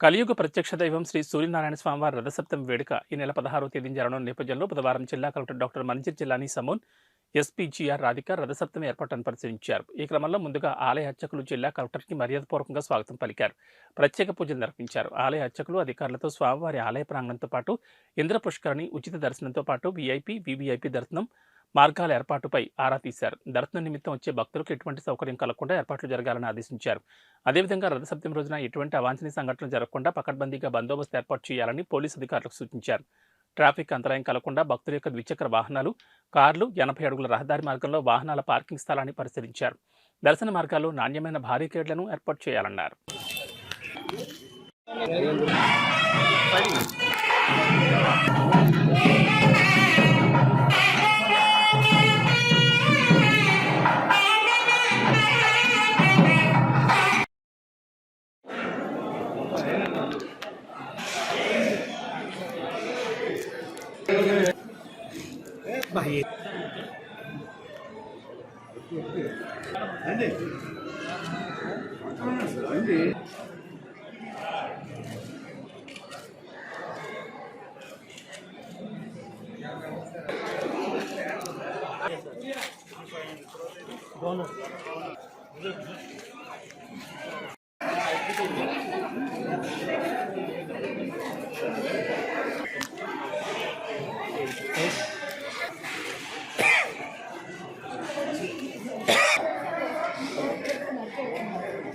కలియుగ ప్రత్యక్ష దైవం శ్రీ సూర్యనారాయణ స్వామివారి రథసప్తం వేడుక ఈ నెల పదహారవ తేదీన జరగడం నేపథ్యంలో బుధవారం జిల్లా కలెక్టర్ డాక్టర్ మంజిర్ జిల్లాని సమోన్ ఎస్పీజీఆర్ రాధిక రథసప్తమి ఏర్పాట్లను పరిశీలించారు. ఈ క్రమంలో ముందుగా ఆలయ అర్చకులు జిల్లా కలెక్టర్కి మర్యాదపూర్వకంగా స్వాగతం పలికారు. ప్రత్యేక పూజలు నిర్వహించారు. ఆలయ అర్చకులు అధికారులతో స్వామివారి ఆలయ ప్రాంగణంతో పాటు ఇంద్ర పుష్కరిణి ఉచిత దర్శనంతో పాటు వీఐపీ వీవీఐపీ దర్శనం మార్గాల ఏర్పాటుపై ఆరా తీశారు. దర్శనం నిమిత్తం వచ్చే భక్తులకు ఎటువంటి సౌకర్యం కలగకుండా ఏర్పాట్లు జరగాలని ఆదేశించారు. అదేవిధంగా రథసప్తమి రోజున ఎటువంటి అవాంఛనీయ సంఘటనలు జరగకుండా పకడ్బందీగా బందోబస్తు ఏర్పాటు చేయాలని పోలీసు అధికారులకు సూచించారు. ట్రాఫిక్ అంతరాయం కలగకుండా భక్తుల యొక్క ద్విచక్ర వాహనాలు కార్లు ఎనభై అడుగుల రహదారి మార్గంలో వాహనాల పార్కింగ్ స్థలాన్ని పరిశీలించారు. దర్శన మార్గాల్లో నాణ్యమైన భారీ కేడ్లను ఏర్పాటు చేయాలన్నారు. Bahia. Andy. Andy. Dono.